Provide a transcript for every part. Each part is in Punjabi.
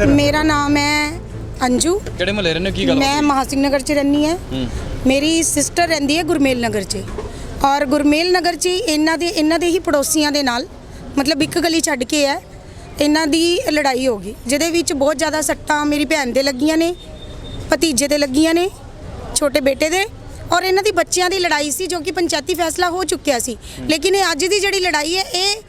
ਮੇਰਾ ਨਾਮ ਹੈ ਅੰਜੂ। ਕਿਹੜੇ ਮਹੱਲੇ ਰਹਿੰਦੇ ਹੋ? ਕੀ ਗੱਲ ਮੈਂ ਮਹਾਸਿੰਘ ਨਗਰ ਚ ਰਹਿੰਦੀ ਹਾਂ। ਹੂੰ। ਮੇਰੀ ਸਿਸਟਰ ਰਹਿੰਦੀ ਹੈ ਗੁਰਮੇਲ ਨਗਰ 'ਚ। ਔਰ ਗੁਰਮੇਲ ਨਗਰ 'ਚ ਹੀ ਇਹਨਾਂ ਦੇ ਇਹਨਾਂ ਦੇ ਹੀ ਪੜੋਸੀਆਂ ਦੇ ਨਾਲ ਮਤਲਬ ਇੱਕ ਗਲੀ ਛੱਡ ਕੇ ਹੈ ਇਹਨਾਂ ਦੀ ਲੜਾਈ ਹੋ ਗਈ ਜਿਹਦੇ ਵਿੱਚ ਬਹੁਤ ਜ਼ਿਆਦਾ ਸੱਟਾਂ ਮੇਰੀ ਭੈਣ ਦੇ ਲੱਗੀਆਂ ਨੇ ਭਤੀਜੇ ਦੇ ਲੱਗੀਆਂ ਨੇ ਛੋਟੇ ਬੇਟੇ ਦੇ ਔਰ ਇਹਨਾਂ ਦੀ ਬੱਚਿਆਂ ਦੀ ਲੜਾਈ ਸੀ ਜੋ ਕਿ ਪੰਚਾਇਤੀ ਫੈਸਲਾ ਹੋ ਚੁੱਕਿਆ ਸੀ। ਲੇਕਿਨ ਇਹ ਅੱਜ ਦੀ ਜਿਹੜੀ ਲੜਾਈ ਹੈ ਇਹ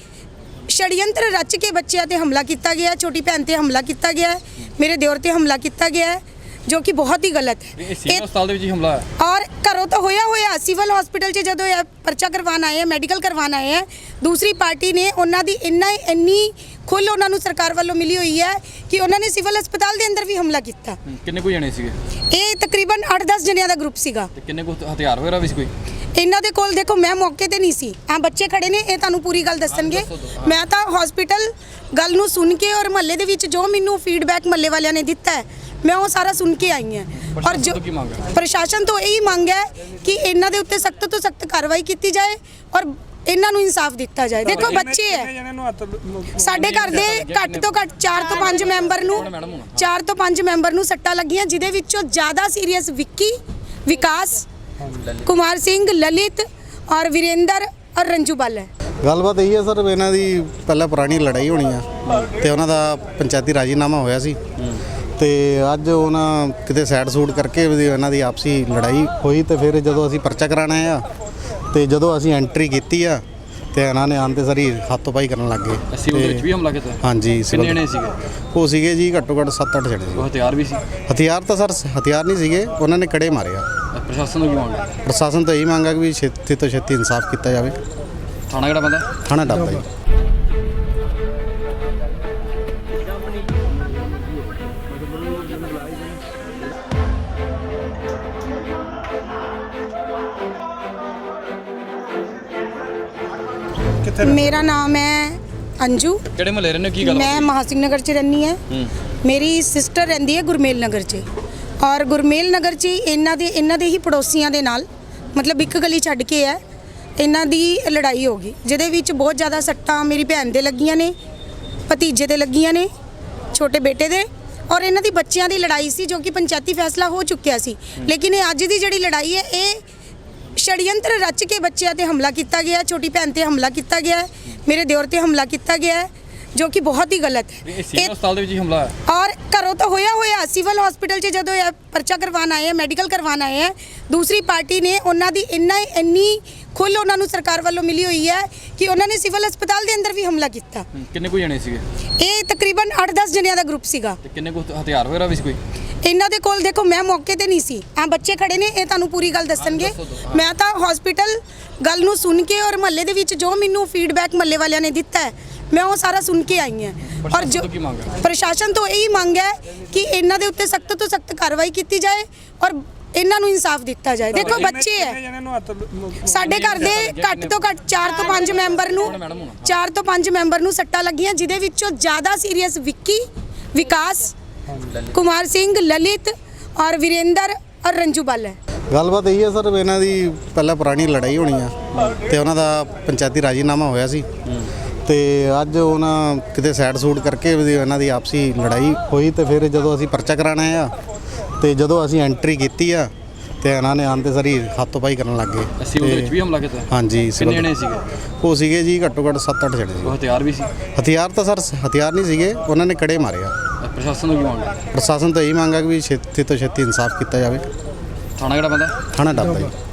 ਛੜਯੰਤਰ ਰਚ ਕੇ ਬੱਚਿਆਂ ਤੇ ਹਮਲਾ ਕੀਤਾ ਗਿਆ ਛੋਟੀ ਭੈਣ ਤੇ ਹਮਲਾ ਕੀਤਾ ਗਿਆ ਮੇਰੇ ਦਿਓਰ ਤੇ ਹਮਲਾ ਕੀਤਾ ਗਿਆ ਜੋ ਕਿ ਬਹੁਤ ਹੀ ਗਲਤ। ਹੈ ਇਹ ਸਿਵਲ ਹਸਪਤਾਲ ਦੇ ਵਿੱਚ ਹੀ ਹਮਲਾ ਹੋਇਆ। ਔਰ ਘਰੋਂ ਤਾਂ ਹੋਇਆ ਹੋਇਆ ਸਿਵਲ ਹਸਪੀਟਲ 'ਚ ਜਦੋਂ ਇਹ ਪਰਚਾ ਕਰਵਾਉਣ ਆਏ ਹੈ ਮੈਡੀਕਲ ਕਰਵਾਉਣ ਆਏ ਹੈ ਦੂਸਰੀ ਪਾਰਟੀ ਨੇ ਉਹਨਾਂ ਦੀ ਇੰਨਾ ਇੰਨੀ ਖੁੱਲ ਉਹਨਾਂ ਨੂੰ ਸਰਕਾਰ ਵੱਲੋਂ ਮਿਲੀ ਹੋਈ ਹੈ ਕਿ ਉਹਨਾਂ ਨੇ ਸਿਵਲ ਹਸਪਤਾਲ ਦੇ ਅੰਦਰ ਵੀ ਹਮਲਾ ਕੀਤਾ। ਕਿੰਨੇ ਕੁ ਜਣੇ ਸੀਗੇ? ਇਹ ਤਕਰੀਬਨ 8-10 ਜਣਿਆਂ ਦਾ ਗਰੁੱਪ ਸੀਗਾ। ਤੇ ਕਿੰਨੇ ਕੁ ਹਥਿਆਰ ਵਗੈਰਾ ਵੀ ਸੀ ਕੋਈ? ਇਹਨਾਂ ਦੇ ਕੋਲ ਦੇਖੋ ਮੈਂ ਮੌਕੇ ਤੇ ਨਹੀਂ ਸੀ। ਆ ਬੱਚੇ ਖੜੇ ਨੇ ਇਹ ਤੁਹਾਨੂੰ ਪੂਰੀ ਗੱਲ ਦੱਸਣਗੇ। ਦੱਸੋ, ਦੱਸੋ। ਮੈਂ ਤਾਂ ਹਸਪੀਟਲ ਗੱਲ ਨੂੰ ਸੁਣ ਕੇ ਔਰ ਮਹੱਲੇ ਦੇ ਵਿੱਚ ਜੋ ਮੈਨੂੰ ਫੀਡਬੈਕ ਮਹੱਲੇ ਵਾਲਿਆਂ ਨੇ ਦਿੱਤਾ ਹੈ ਮੈਂ ਉਹ ਸਾਰਾ ਸੁਣ ਕੇ ਆਈ ਹਾਂ। ਔਰ ਪ੍ਰਸ਼ਾਸਨ ਜੋ? ਪ੍ਰਸ਼ਾਸਨ ਤੋਂ ਇਹੀ ਮੰਗ ਹੈ ਕਿ ਇਹਨਾਂ ਦੇ ਉੱਤੇ ਸਖਤ ਤੋਂ ਸਖਤ ਕਾਰਵਾਈ ਕੀਤੀ ਜਾਏ ਔਰ ਇਹਨਾਂ ਨੂੰ ਇਨਸਾਫ ਦਿੱਤਾ ਜਾਏ। ਦੇਖੋ ਬੱਚੇ ਹੈ। ਸਾਡੇ ਘਰ ਦੇ ਘੱਟ ਤੋਂ ਘੱਟ 4 ਤੋਂ 5 ਮੈਂਬਰ ਨੂੰ ਕੌਣ ਮੈਡਮ ਹੁਣ? 4 ਤੋਂ 5 ਮੈਂਬਰ ਨੂੰ ਸੱਟਾਂ ਲੱਗੀਆਂ ਜਿਹਦੇ ਵਿੱਚੋਂ ਜ਼ਿਆਦਾ ਸੀਰੀਅਸ ਵਿੱਕੀ ਵਿਕਾਸ ਕੁਮਾਰ ਸਿੰਘ ਲਲਿਤ ਔਰ ਵੀਰੇਂਦਰ ਔਰ ਰੰਜੂ ਬੱਲ ਹੈ। ਗੱਲਬਾਤ ਇਹ ਹੈ ਸਰ ਇਹਨਾਂ ਦੀ ਪਹਿਲਾਂ ਪੁਰਾਣੀ ਲੜਾਈ ਹੋਣੀ ਆ ਤੇ ਉਹਨਾਂ ਦਾ ਪੰਚਾਇਤੀ ਰਾਜੀਨਾਮਾ ਹੋਇਆ ਸੀ। ਤੇ ਅੱਜ ਉਹਨਾਂ ਕਿਤੇ ਸਾਈਡ ਸੂਟ ਕਰਕੇ ਇਹਨਾਂ ਦੀ ਆਪਸੀ ਲੜਾਈ ਹੋਈ ਤੇ ਫਿਰ ਜਦੋਂ ਅਸੀਂ ਪਰਚਾ ਕਰਾਉਣ ਆਏ ਆ ਤੇ ਜਦੋਂ ਅਸੀਂ ਐਂਟਰੀ ਕੀਤੀ ਆ ਤੇ ਇਹਨਾਂ ਨੇ ਆਂਦੇ ਸਾਰੀ ਹੱਥੋਂ ਪਾਈ ਕਰਨ ਲੱਗ ਗਏ। ਸਿਵਲ ਦੇ ਵਿੱਚ ਵੀ ਹਮਲਾ ਕੀਤਾ? ਹਾਂਜੀ ਕਿੰਨੇ ਸਿਵਲ ਜਣੇ ਸੀਗੇ? ਉਹ ਸੀਗੇ ਜੀ ਘੱਟੋ ਘੱਟ 7-8 ਜਣੇ ਸੀ ਹਥਿਆਰ ਵੀ ਸੀ? ਹਥਿਆਰ ਤਾਂ ਸਰ ਹਥਿਆਰ ਨਹੀਂ ਸੀਗੇ ਉਹਨਾਂ ਨੇ ਕੜੇ ਮਾਰੇ ਆ। ਪ੍ਰਸ਼ਾਸਨ ਨੂੰ ਕੀ ਮੰਗ ਪ੍ਰਸ਼ਾਸਨ ਤੋਂ ਇਹੀ ਮੰਗਾ ਕਿ ਵੀ ਛੇਤੀ ਤੋਂ ਛੇਤੀ ਇਨਸਾਫ ਕੀਤਾ ਜਾਵੇ। ਥਾਣਾ ਕਿਹੜਾ ਬੰਦਾ ਖਾਣਾ ਡੱਬਾ ਜੀ। ਕਿੱਥੇ ਮੇਰਾ ਨਾਮ ਹੈ ਅੰਜੂ। ਕਿਹੜੇ ਮਹੱਲੇ ਰਹਿੰਦੇ ਹੋ? ਕੀ ਗੱਲ ਮੈਂ ਮਹਾਸਿੰਘ ਨਗਰ 'ਚ ਰਹਿੰਦੀ ਹਾਂ। ਮੇਰੀ ਸਿਸਟਰ ਰਹਿੰਦੀ ਹੈ ਗੁਰਮੇਲ ਨਗਰ 'ਚ। ਔਰ ਗੁਰਮੇਲ ਨਗਰ 'ਚ ਇਹਨਾਂ ਦੇ ਇਹਨਾਂ ਦੇ ਹੀ ਪੜੋਸੀਆਂ ਦੇ ਨਾਲ ਮਤਲਬ ਇੱਕ ਗਲੀ ਛੱਡ ਕੇ ਹੈ ਇਹਨਾਂ ਦੀ ਲੜਾਈ ਹੋ ਗਈ ਜਿਹਦੇ ਵਿੱਚ ਬਹੁਤ ਜ਼ਿਆਦਾ ਸੱਟਾਂ ਮੇਰੀ ਭੈਣ ਦੇ ਲੱਗੀਆਂ ਨੇ ਭਤੀਜੇ ਦੇ ਲੱਗੀਆਂ ਨੇ ਛੋਟੇ ਬੇਟੇ ਦੇ। ਔਰ ਇਹਨਾਂ ਦੀ ਬੱਚਿਆਂ ਦੀ ਲੜਾਈ ਸੀ ਜੋ ਕਿ ਪੰਚਾਇਤੀ ਫੈਸਲਾ ਹੋ ਚੁੱਕਿਆ ਸੀ। ਲੇਕਿਨ ਇਹ ਅੱਜ ਦੀ ਜਿਹੜੀ ਲੜਾਈ ਹੈ ਇਹ ષਡਯੰਤਰ ਰਚ ਕੇ ਬੱਚਿਆਂ ਤੇ ਹਮਲਾ ਕੀਤਾ ਗਿਆ ਹੈ, ਛੋਟੀ ਭੈਣ ਤੇ ਹਮਲਾ ਕੀਤਾ ਗਿਆ ਹੈ, ਮੇਰੇ ਦਿਓਰ ਤੇ ਹਮਲਾ ਕੀਤਾ ਗਿਆ ਹੈ, ਜੋ ਕਿ ਬਹੁਤ ਹੀ ਗਲਤ ਹੈ ਇਹ ਹਸਪਤਾਲ ਦੇ ਵਿੱਚ ਹੀ ਹਮਲਾ ਹੋਇਆ ਔਰ ਘਰੋਂ ਤਾਂ ਹੋਇਆ ਹੋਇਆ ਸਿਵਲ ਹਸਪੀਟਲ 'ਚ ਜਦੋਂ ਇਹ ਪਰਚਾ ਕਰਵਾਉਣ ਆਏ ਹੈ ਮੈਡੀਕਲ ਕਰਵਾਉਣ ਆਏ ਹੈ ਦੂਸਰੀ ਪਾਰਟੀ ਨੇ ਉਹਨਾਂ ਦੀ ਇੰਨਾ ਇੰਨੀ ਖੁੱਲ ਉਹਨਾਂ ਨੂੰ ਸਰਕਾਰ ਵੱਲੋਂ ਮਿਲੀ ਹੋਈ ਹੈ ਕਿ ਉਹਨਾਂ ਨੇ ਸਿਵਲ ਹਸਪਤਾਲ ਦੇ ਅੰਦਰ ਵੀ ਹਮਲਾ ਕੀਤਾ ਕਿੰਨੇ ਕੁ ਜਣੇ ਸੀਗੇ ਇਹ ਤਕਰੀਬਨ 8-10 ਜਣਿਆਂ ਦਾ ਗਰੁੱਪ ਸੀਗਾ ਤੇ ਕਿੰਨੇ ਕੁ ਹਥਿਆਰ ਵਗੈਰਾ ਵੀ ਸੀ ਕੋਈ ਇਹਨਾਂ ਦੇ ਕੋਲ ਦੇਖੋ ਮੈਂ ਮੌਕੇ ਤੇ ਨਹੀਂ ਸੀ ਆ ਬੱਚੇ ਖੜੇ ਨੇ ਇਹ ਤੁਹਾਨੂੰ ਪੂਰੀ ਗੱਲ ਦੱਸਣਗੇ ਦੱਸੋ, ਦੱਸੋ। ਮੈਂ ਤਾਂ ਹਸਪੀਟਲ ਗੱਲ ਨੂੰ ਸੁਣ ਕੇ ਔਰ ਮਹੱਲੇ ਦੇ ਵਿੱਚ ਜੋ ਮੈਨੂੰ ਫੀਡਬੈਕ ਮਹੱਲੇ ਵਾਲਿਆਂ ਨੇ ਦਿੱਤਾ ਹੈ ਮੈਂ ਉਹ ਸਾਰਾ ਸੁਣ ਕੇ ਆਈ ਹਾਂ ਔਰ ਪ੍ਰਸ਼ਾਸਨ ਜੋ? ਪ੍ਰਸ਼ਾਸਨ ਤੋਂ ਇਹੀ ਮੰਗ ਹੈ ਕਿ ਇਹਨਾਂ ਦੇ ਉੱਤੇ ਸਖਤ ਤੋਂ ਸਖਤ ਕਾਰਵਾਈ ਕੀਤੀ ਜਾਏ ਔਰ ਇਹਨਾਂ ਨੂੰ ਇਨਸਾਫ ਦਿੱਤਾ ਜਾਏ ਦੇਖੋ ਬੱਚੇ ਹੈ ਸਾਡੇ ਘਰ ਦੇ ਘੱਟ ਤੋਂ ਘੱਟ 4 ਤੋਂ 5 ਮੈਂਬਰ ਨੂੰ ਕੌਣ ਮੈਡਮ ਹੁਣ? 4 ਤੋਂ 5 ਮੈਂਬਰ ਨੂੰ ਸੱਟਾਂ ਲੱਗੀਆਂ ਜਿਹਦੇ ਵਿੱਚੋਂ ਜ਼ਿਆਦਾ ਸੀਰੀਅਸ ਵਿੱਕੀ ਵਿਕਾਸ ਕੁਮਾਰ ਸਿੰਘ ਲਲਿਤ ਔਰ ਵੀਰੇਂਦਰ ਔਰ ਰੰਜੂ ਬੱਲ ਹੈ। ਗੱਲਬਾਤ ਇਹ ਹੈ ਸਰ ਇਹਨਾਂ ਦੀ ਪਹਿਲਾਂ ਪੁਰਾਣੀ ਲੜਾਈ ਹੋਣੀ ਆ ਤੇ ਉਹਨਾਂ ਦਾ ਪੰਚਾਇਤੀ ਰਾਜੀਨਾਮਾ ਹੋਇਆ ਸੀ। ਤੇ ਅੱਜ ਉਹਨਾਂ ਕਿਤੇ ਸਾਈਡ ਸੂਟ ਕਰਕੇ ਵੀ ਇਹਨਾਂ ਦੀ ਆਪਸੀ ਲੜਾਈ ਹੋਈ ਤੇ ਫਿਰ ਜਦੋਂ ਅਸੀਂ ਪਰਚਾ ਕਰਾਉਣ ਆਏ ਆ ਤੇ ਜਦੋਂ ਅਸੀਂ ਐਂਟਰੀ ਕੀਤੀ ਆ ਤੇ ਇਹਨਾਂ ਨੇ ਆਂਦੇ ਸਾਰੀ ਹੱਥੋਂ ਪਾਈ ਕਰਨ ਲੱਗ ਗਏ। ਸਿਵਲ ਦੇ ਵਿੱਚ ਵੀ ਹਮਲਾ ਕੀਤਾ? ਹਾਂਜੀ ਕਿੰਨੇ ਜਣੇ ਸੀਗੇ? ਉਹ ਸੀਗੇ ਜੀ ਘੱਟੋ ਘੱਟ 7-8 ਜਣੇ ਸੀ। ਹਥਿਆਰ ਵੀ ਸੀ? ਹਥਿਆਰ ਤਾਂ ਸਰ ਹਥਿਆਰ ਨਹੀਂ ਸੀਗੇ ਉਹਨਾਂ ਨੇ ਕੜੇ ਮਾਰੇ ਆ। ਇਹ ਪ੍ਰਸ਼ਾਸਨ ਨੂੰ ਕੀ ਮੰਗ ਹੈ? ਪ੍ਰਸ਼ਾਸਨ ਤੋਂ ਇਹੀ ਮੰਗਾ ਕਿ ਵੀ ਛੇਤੀ ਤੋਂ ਛੇਤੀ ਇਨਸਾਫ ਕੀਤਾ ਜਾਵੇ। ਥਾਣਾ ਕਿਹੜਾ ਬੰਦਾ ਖਾਣਾ ਡੱਬਾ ਜੀ।